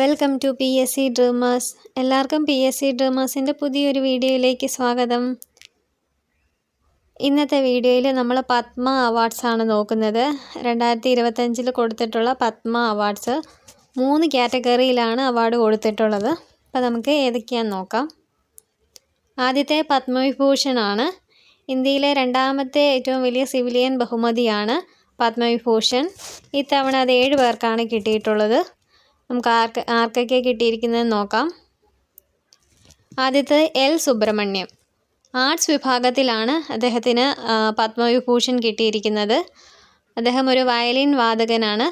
Welcome to P S C Dreamers. എല്ലാവർക്കും P S C ഡ്രീമേഴ്സിന്റെ പുതിയൊരു വീഡിയോയിലേക്ക് സ്വാഗതം. ഇന്നത്തെ വീഡിയോയിൽ നമ്മൾ പത്മ അവാർഡ്സ് ആണ് നോക്കുന്നത്. രണ്ടായിരത്തി ഇരുപത്തഞ്ചിൽ കൊടുത്തിട്ടുള്ള പത്മ അവാർഡ്സ് മൂന്ന് കാറ്റഗറിയിലാണ് അവാർഡ് കൊടുത്തിട്ടുള്ളത്. അപ്പോൾ നമുക്ക് ഏതൊക്കെയാണെന്ന് നോക്കാം. ആദ്യത്തെ പത്മവിഭൂഷണാണ് ഇന്ത്യയിലെ രണ്ടാമത്തെ ഏറ്റവും വലിയ സിവിലിയൻ ബഹുമതിയാണ് പത്മവിഭൂഷൺ. ഇത്തവണ അത് ഏഴ് പേർക്കാണ് കിട്ടിയിട്ടുള്ളത്. നമുക്ക് ആർക്ക് ആർക്കൊക്കെ കിട്ടിയിരിക്കുന്നത് നോക്കാം. ആദ്യത്തെ എൽ സുബ്രഹ്മണ്യം. ആർട്സ് വിഭാഗത്തിലാണ് അദ്ദേഹത്തിന് പത്മവിഭൂഷൺ കിട്ടിയിരിക്കുന്നത്. അദ്ദേഹം ഒരു വയലിൻ വാദകനാണ്.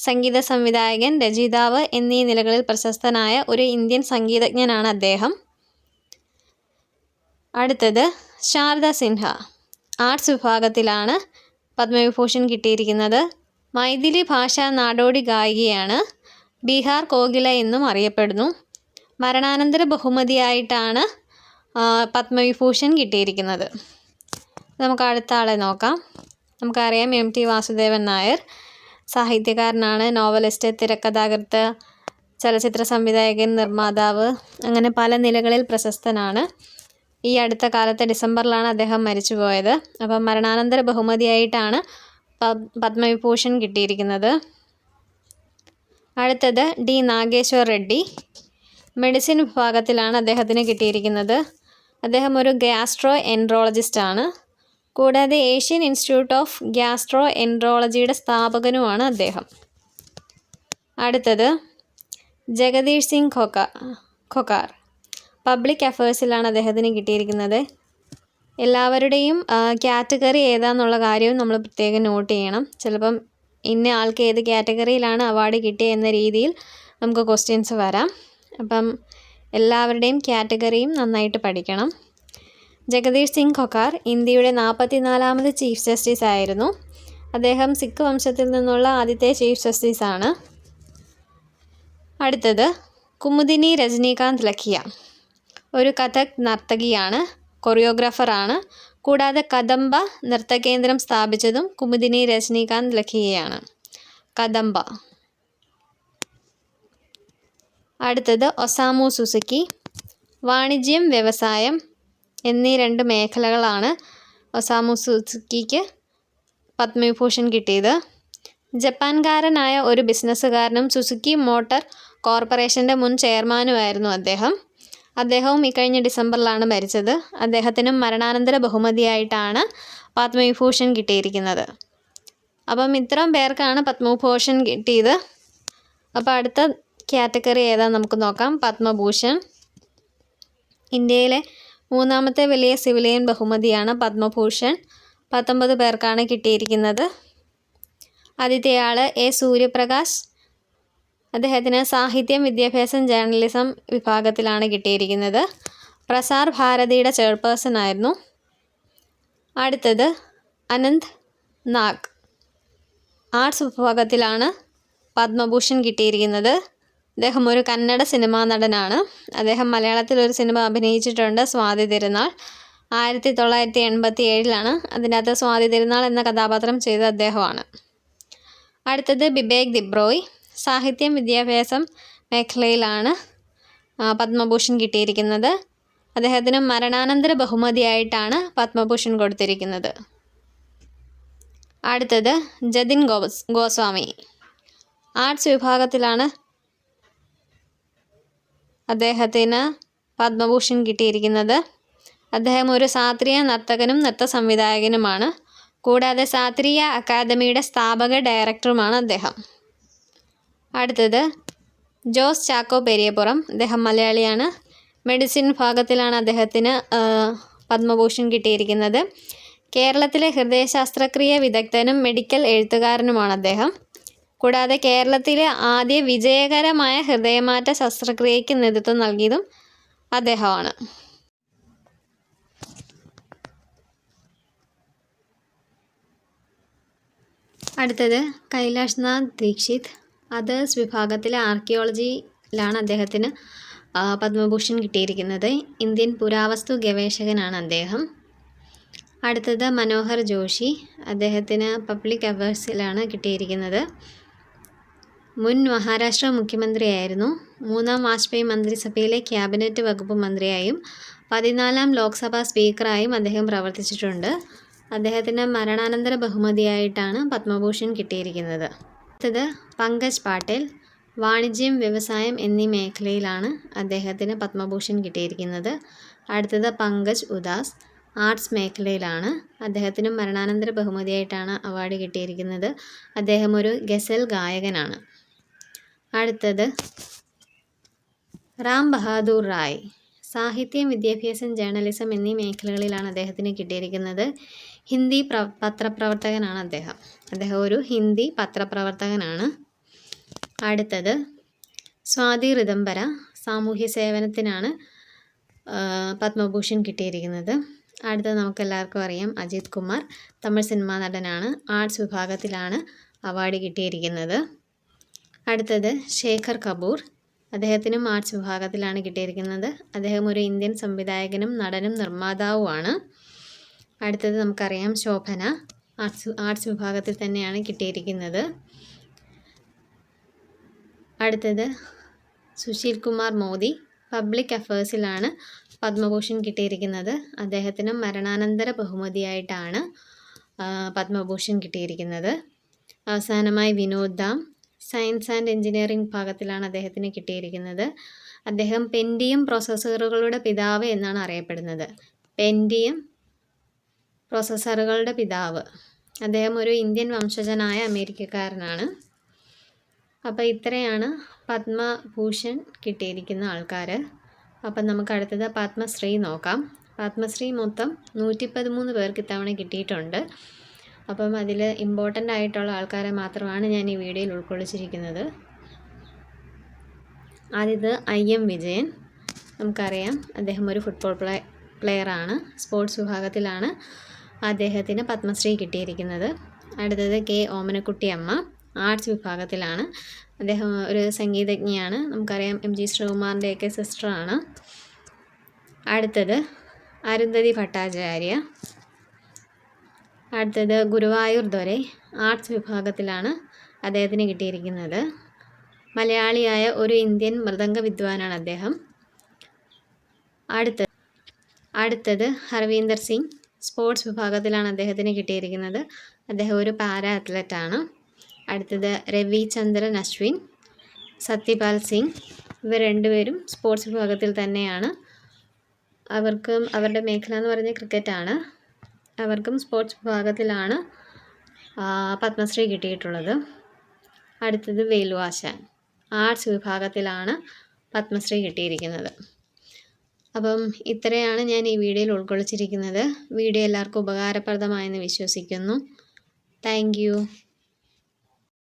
സംഗീത സംവിധായകൻ രചയിതാവ് എന്നീ നിലകളിൽ പ്രശസ്തനായ ഒരു ഇന്ത്യൻ സംഗീതജ്ഞനാണ് അദ്ദേഹം. അടുത്തത് ശാരദ സിൻഹ. ആർട്സ് വിഭാഗത്തിലാണ് പത്മവിഭൂഷൺ കിട്ടിയിരിക്കുന്നത്. മൈഥിലി ഭാഷ നാടോടി ഗായികയാണ്. ബീഹാർ കോകില എന്നും അറിയപ്പെടുന്നു. മരണാനന്തര ബഹുമതിയായിട്ടാണ് പത്മവിഭൂഷൺ കിട്ടിയിരിക്കുന്നത്. നമുക്ക് അടുത്ത ആളെ നോക്കാം. നമുക്കറിയാം എം ടി വാസുദേവൻ നായർ സാഹിത്യകാരനാണ് നോവലിസ്റ്റ് തിരക്കഥാകൃത്ത് ചലച്ചിത്ര സംവിധായകൻ നിർമ്മാതാവ് അങ്ങനെ പല നിലകളിൽ പ്രശസ്തനാണ്. ഈ അടുത്ത കാലത്ത് ഡിസംബറിലാണ് അദ്ദേഹം മരിച്ചുപോയത്. അപ്പം മരണാനന്തര ബഹുമതിയായിട്ടാണ് പത്മവിഭൂഷൺ കിട്ടിയിരിക്കുന്നത്. അടുത്തത് ഡി നാഗേശ്വർ റെഡ്ഡി. മെഡിസിൻ വിഭാഗത്തിലാണ് അദ്ദേഹത്തിന് കിട്ടിയിരിക്കുന്നത്. അദ്ദേഹം ഒരു ഗ്യാസ്ട്രോ എൻട്രോളജിസ്റ്റാണ് കൂടാതെ ഏഷ്യൻ ഇൻസ്റ്റിറ്റ്യൂട്ട് ഓഫ് ഗ്യാസ്ട്രോ എൻട്രോളജിയുടെ സ്ഥാപകനുമാണ് അദ്ദേഹം. അടുത്തത് ജഗദീഷ് സിംഗ് ഖൊക്ക ഖൊക്കാർ. പബ്ലിക് അഫയേഴ്സിലാണ് അദ്ദേഹത്തിന് കിട്ടിയിരിക്കുന്നത്. എല്ലാവരുടെയും കാറ്റഗറി ഏതാന്നുള്ള കാര്യവും നമ്മൾ പ്രത്യേകം നോട്ട് ചെയ്യണം. ചിലപ്പം ഇന്ന ആൾക്ക് ഏത് കാറ്റഗറിയിലാണ് അവാർഡ് കിട്ടിയത് എന്ന രീതിയിൽ നമുക്ക് ക്വസ്റ്റ്യൻസ് വരാം. അപ്പം എല്ലാവരുടെയും കാറ്റഗറിയും നന്നായിട്ട് പഠിക്കണം. ജഗദീഷ് സിംഗ് ഖൊക്കാർ ഇന്ത്യയുടെ നാൽപ്പത്തിനാലാമത് ചീഫ് ജസ്റ്റിസ് ആയിരുന്നു. അദ്ദേഹം സിഖ് വംശത്തിൽ നിന്നുള്ള ആദ്യത്തെ ചീഫ് ജസ്റ്റിസ് ആണ്. അടുത്തത് കുമുദിനി രജനീകാന്ത് ലഖിയ. ഒരു കഥക് നർത്തകിയാണ്. കൊറിയോഗ്രാഫറാണ് കൂടാതെ കദംബ നൃത്തകേന്ദ്രം സ്ഥാപിച്ചതും കുമുദിനി രജനീകാന്ത് ലഖിയയാണ് കദംബ. അടുത്തത് ഒസാമു സുസുക്കി. വാണിജ്യം വ്യവസായം എന്നീ രണ്ട് മേഖലകളാണ് ഒസാമു സുസുക്കിക്ക് പത്മവിഭൂഷൺ കിട്ടിയത്. ജപ്പാൻകാരനായ ഒരു ബിസിനസ്സുകാരനും സുസുക്കി മോട്ടോർ കോർപ്പറേഷന്റെ മുൻ ചെയർമാനുമായിരുന്നു അദ്ദേഹം. അദ്ദേഹവും ഇക്കഴിഞ്ഞ ഡിസംബറിലാണ് മരിച്ചത്. അദ്ദേഹത്തിനും മരണാനന്തര ബഹുമതിയായിട്ടാണ് പത്മവിഭൂഷൺ കിട്ടിയിരിക്കുന്നത്. അപ്പം ഇത്രയും പേർക്കാണ് പത്മഭൂഷൺ കിട്ടിയത്. അപ്പോൾ അടുത്ത കാറ്റഗറി ഏതാ നമുക്ക് നോക്കാം. പത്മഭൂഷൺ. ഇന്ത്യയിലെ മൂന്നാമത്തെ വലിയ സിവിലിയൻ ബഹുമതിയാണ് പത്മഭൂഷൺ. പത്തൊമ്പത് പേർക്കാണ് കിട്ടിയിരിക്കുന്നത്. ആദ്യത്തെയാൾ എ സൂര്യപ്രകാശ്. അദ്ദേഹത്തിന് സാഹിത്യം വിദ്യാഭ്യാസം ജേർണലിസം വിഭാഗത്തിലാണ് കിട്ടിയിരിക്കുന്നത്. പ്രസാർ ഭാരതിയുടെ ചെയർപേഴ്സൺ ആയിരുന്നു. അടുത്തത് അനന്ത് നാഗ്. ആർട്സ് വിഭാഗത്തിലാണ് പത്മഭൂഷൺ കിട്ടിയിരിക്കുന്നത്. അദ്ദേഹം ഒരു കന്നഡ സിനിമാ നടനാണ്. അദ്ദേഹം മലയാളത്തിൽ ഒരു സിനിമ അഭിനയിച്ചിട്ടുണ്ട് സ്വാതി തിരുനാൾ. ആയിരത്തി തൊള്ളായിരത്തി എൺപത്തി ഏഴിലാണ് അതിനകത്ത് സ്വാതി തിരുനാൾ എന്ന കഥാപാത്രം ചെയ്ത അദ്ദേഹമാണ്. അടുത്തത് ബിബേക് ദിബ്രോയ്. സാഹിത്യം വിദ്യാഭ്യാസം മേഖലയിലാണ് പത്മഭൂഷൺ കിട്ടിയിരിക്കുന്നത്. അദ്ദേഹത്തിന് മരണാനന്തര ബഹുമതിയായിട്ടാണ് പത്മഭൂഷൺ കൊടുത്തിരിക്കുന്നത്. അടുത്തത് ജതിൻ ഗോസ് ഗോസ്വാമി. ആർട്സ് വിഭാഗത്തിലാണ് അദ്ദേഹത്തിന് പത്മഭൂഷൺ കിട്ടിയിരിക്കുന്നത്. അദ്ദേഹം ഒരു ശാസ്ത്രീയ നർത്തകനും നൃത്ത സംവിധായകനുമാണ് കൂടാതെ ശാസ്ത്രീയ അക്കാദമിയുടെ സ്ഥാപക ഡയറക്ടറുമാണ് അദ്ദേഹം. അടുത്തത്. ജോസ് ചാക്കോ പെരിയപുറം അദ്ദേഹം മലയാളിയാണ്. മെഡിസിൻ ഭാഗത്തിലാണ് അദ്ദേഹത്തിന് പത്മഭൂഷൺ കിട്ടിയിരിക്കുന്നത്. കേരളത്തിലെ ഹൃദയശാസ്ത്രക്രിയ വിദഗ്ധനും മെഡിക്കൽ എഴുത്തുകാരനുമാണ് അദ്ദേഹം. കൂടാതെ കേരളത്തിലെ ആദ്യ വിജയകരമായ ഹൃദയമാറ്റ ശസ്ത്രക്രിയയ്ക്ക് നേതൃത്വം നൽകിയതും അദ്ദേഹമാണ്. അടുത്തത് കൈലാഷ്നാഥ് ദീക്ഷിത്. അതേഴ്സ് വിഭാഗത്തിലെ ആർക്കിയോളജിയിലാണ് അദ്ദേഹത്തിന് പത്മഭൂഷൺ കിട്ടിയിരിക്കുന്നത്. ഇന്ത്യൻ പുരാവസ്തു ഗവേഷകനാണ് അദ്ദേഹം. അടുത്തത് മനോഹർ ജോഷി. അദ്ദേഹത്തിന് പബ്ലിക് അഫയേഴ്സിലാണ് കിട്ടിയിരിക്കുന്നത്. മുൻ മഹാരാഷ്ട്ര മുഖ്യമന്ത്രിയായിരുന്നു. മൂന്നാം വാജ്പേയി മന്ത്രിസഭയിലെ ക്യാബിനറ്റ് വകുപ്പ് മന്ത്രിയായും പതിനാലാം ലോക്സഭാ സ്പീക്കറായും അദ്ദേഹം പ്രവർത്തിച്ചിട്ടുണ്ട്. അദ്ദേഹത്തിന് മരണാനന്തര ബഹുമതിയായിട്ടാണ് പത്മഭൂഷൺ കിട്ടിയിരിക്കുന്നത്. അടുത്തത് പങ്കജ് പാട്ടേൽ വാണിജ്യം വ്യവസായം എന്നീ മേഖലയിലാണ് അദ്ദേഹത്തിന് പത്മഭൂഷൺ കിട്ടിയിരിക്കുന്നത്. അടുത്തത് പങ്കജ് ഉദാസ് ആർട്സ് മേഖലയിലാണ് അദ്ദേഹത്തിന് മരണാനന്തര ബഹുമതിയായിട്ടാണ് അവാർഡ് കിട്ടിയിരിക്കുന്നത്. അദ്ദേഹം ഒരു ഗസൽ ഗായകനാണ്. അടുത്തത് റാം ബഹാദൂർ റായ് സാഹിത്യം വിദ്യാഭ്യാസം ജേർണലിസം എന്നീ മേഖലകളിലാണ് അദ്ദേഹത്തിന് കിട്ടിയിരിക്കുന്നത്. ഹിന്ദി പ്ര പത്രപ്രവർത്തകനാണ് അദ്ദേഹം. അദ്ദേഹം ഒരു ഹിന്ദി പത്രപ്രവർത്തകനാണ്. അടുത്തത് സ്വാതി റിദംബര സാമൂഹ്യ സേവനത്തിനാണ് പത്മഭൂഷൺ കിട്ടിയിരിക്കുന്നത്. അടുത്തത് നമുക്ക് എല്ലാവർക്കും അറിയാം അജിത് കുമാർ തമിഴ് സിനിമാ നടനാണ് ആർട്സ് വിഭാഗത്തിലാണ് അവാർഡ് കിട്ടിയിരിക്കുന്നത്. അടുത്തത് ശേഖർ കപൂർ അദ്ദേഹത്തിനും ആർട്സ് വിഭാഗത്തിലാണ് കിട്ടിയിരിക്കുന്നത്. അദ്ദേഹം ഒരു ഇന്ത്യൻ സംവിധായകനും നടനും നിർമ്മാതാവുമാണ്. അടുത്തത് നമുക്കറിയാം ശോഭന. ആർട്സ് ആർട്സ് വിഭാഗത്തിൽ തന്നെയാണ് കിട്ടിയിരിക്കുന്നത്. അടുത്തത് സുശീൽ കുമാർ മോദി. പബ്ലിക് അഫേഴ്സിലാണ് പത്മഭൂഷൺ കിട്ടിയിരിക്കുന്നത്. അദ്ദേഹത്തിന് മരണാനന്തര ബഹുമതിയായിട്ടാണ് പത്മഭൂഷൺ കിട്ടിയിരിക്കുന്നത്. അവസാനമായി Vinod Dham. Science and engineering വിഭാഗത്തിലാണ് അദ്ദേഹത്തിന് കിട്ടിയിരിക്കുന്നത്. അദ്ദേഹം പെൻഡിയം പ്രോസസ്സറുകളുടെ പിതാവ് എന്നാണ് അറിയപ്പെടുന്നത്. പെൻഡിയം പ്രോസസ്സറുകളുടെ പിതാവ്. അദ്ദേഹം ഒരു ഇന്ത്യൻ വംശജനായ അമേരിക്കക്കാരനാണ്. അപ്പോൾ ഇത്രയാണ് പത്മഭൂഷൺ കിട്ടിയിരിക്കുന്ന ആൾക്കാർ അപ്പം നമുക്ക് അടുത്തത് പത്മശ്രീ നോക്കാം. പത്മശ്രീ മൊത്തം നൂറ്റി പതിമൂന്ന് പേർക്ക് ഇത്തവണ കിട്ടിയിട്ടുണ്ട്. അപ്പം അതിൽ ഇമ്പോർട്ടന്റ് ആയിട്ടുള്ള ആൾക്കാരെ മാത്രമാണ് ഞാൻ ഈ വീഡിയോയിൽ ഉൾക്കൊള്ളിച്ചിരിക്കുന്നത്. ആദ്യത് ഐ എം വിജയൻ. നമുക്കറിയാം അദ്ദേഹം ഒരു ഫുട്ബോൾ പ്ലേ പ്ലെയറാണ് സ്പോർട്സ് വിഭാഗത്തിലാണ്. അദ്ദേഹത്തിന് പത്മശ്രീ കിട്ടിയിരിക്കുന്നത്. അടുത്തത് കെ. ഓമനക്കുട്ടി അമ്മ ആർട്സ് വിഭാഗത്തിലാണ്. അദ്ദേഹം ഒരു സംഗീതജ്ഞയാണ്. നമുക്കറിയാം എം ജി ശ്രീകുമാറിന്റെയൊക്കെ സിസ്റ്ററാണ്. അടുത്തത് അരുന്ധതി ഭട്ടാചാര്യ. അടുത്തത് ഗുരുവായൂർ ദൊരെ ആർട്സ് വിഭാഗത്തിലാണ് അദ്ദേഹത്തിന് കിട്ടിയിരിക്കുന്നത്. മലയാളിയായ ഒരു ഇന്ത്യൻ മൃദംഗ വിദ്വാനാണ് അദ്ദേഹം. അടുത്ത അടുത്തത് ഹർവീന്ദർ സിംഗ്. സ്പോർട്സ് വിഭാഗത്തിലാണ് അദ്ദേഹത്തിന് കിട്ടിയിരിക്കുന്നത്. അദ്ദേഹം ഒരു പാരാ അത്ലറ്റാണ് അടുത്തത് രവിചന്ദ്രൻ അശ്വിൻ സത്യപാൽ സിംഗ്. ഇവർ രണ്ടുപേരും സ്പോർട്സ് വിഭാഗത്തിൽ തന്നെയാണ്. അവർക്കും അവരുടെ മേഖല എന്ന് പറഞ്ഞ ക്രിക്കറ്റാണ് അവർക്കും സ്പോർട്സ് വിഭാഗത്തിലാണ് പത്മശ്രീ കിട്ടിയിട്ടുള്ളത്. അടുത്തത് വേലുവാശാൻ. ആർട്സ് വിഭാഗത്തിലാണ് പത്മശ്രീ കിട്ടിയിരിക്കുന്നത്. അപ്പം ഇത്രയാണ് ഞാൻ ഈ വീഡിയോയിൽ ഉൾക്കൊള്ളിച്ചിരിക്കുന്നത്. വീഡിയോ എല്ലാവർക്കും ഉപകാരപ്രദമായെന്ന് വിശ്വസിക്കുന്നു. താങ്ക്